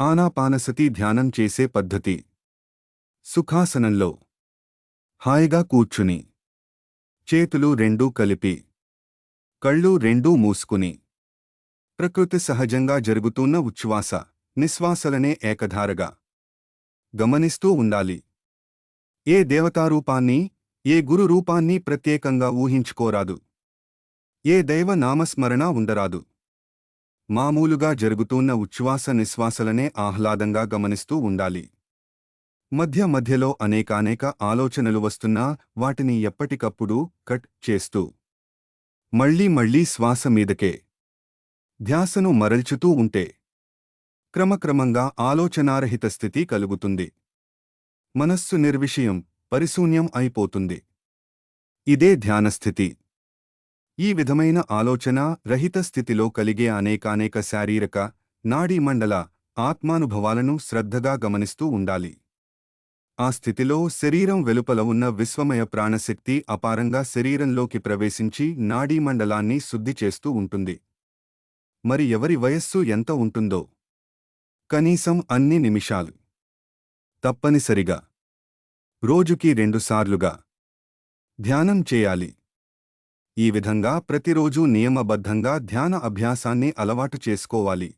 ఆనాపానసతి ధ్యానం చేసే పద్ధతి. సుఖాసనంలో. హాయిగా కూర్చుని. చేతులు రెండూ కలిపి. కళ్ళు రెండూ మూసుకుని. ప్రకృతి సహజంగా జరుగుతున్న ఉచ్ఛ్వాస నిశ్వాసలనే ఏకధారగా. గమనిస్తూ ఉండాలి. ఏ దేవతారూపాన్ని ఏ గురు రూపాన్ని ప్రత్యేకంగా ఊహించుకోరాదు. ఏ దైవ నామస్మరణ ఉండరాదు. మామూలుగా జరుగుతున్న ఉచ్ఛ్వాస నిశ్వాసలనే ఆహ్లాదంగా గమనిస్తూ ఉండాలి. మధ్య మధ్యలో అనేకానేక ఆలోచనలు వస్తున్నా వాటిని ఎప్పటికప్పుడు కట్ చేస్తూ మళ్ళీ మళ్ళీ శ్వాస మీదకే ధ్యాసను మరల్చుతూ ఉంటే క్రమక్రమంగా ఆలోచనారహిత స్థితి కలుగుతుంది. మనస్సు నిర్విషయం పరిశూన్యం అయిపోతుంది. ఇదే ధ్యానస్థితి ఈ విధమైన ఆలోచన రహిత స్థితిలో కలిగే అనేకానేక శారీరక నాడీమండల ఆత్మానుభవాలను శ్రద్ధగా గమనిస్తూ ఉండాలి. ఆ స్థితిలో శరీరం వెలుపల ఉన్న విశ్వమయ ప్రాణశక్తి అపారంగా శరీరంలోకి ప్రవేశించి నాడీమండలాన్ని శుద్ధి చేస్తూ ఉంటుంది. మరి ఎవరి వయస్సు ఎంత ఉంటుందో? కనీసం అన్ని నిమిషాలు. తప్పనిసరిగా. రోజుకి రెండుసార్లుగా ధ్యానం చేయాలి. ఈ విధంగా ప్రతిరోజూ నియమబద్ధంగా ధ్యాన అభ్యాసాన్ని అలవాటు చేసుకోవాలి.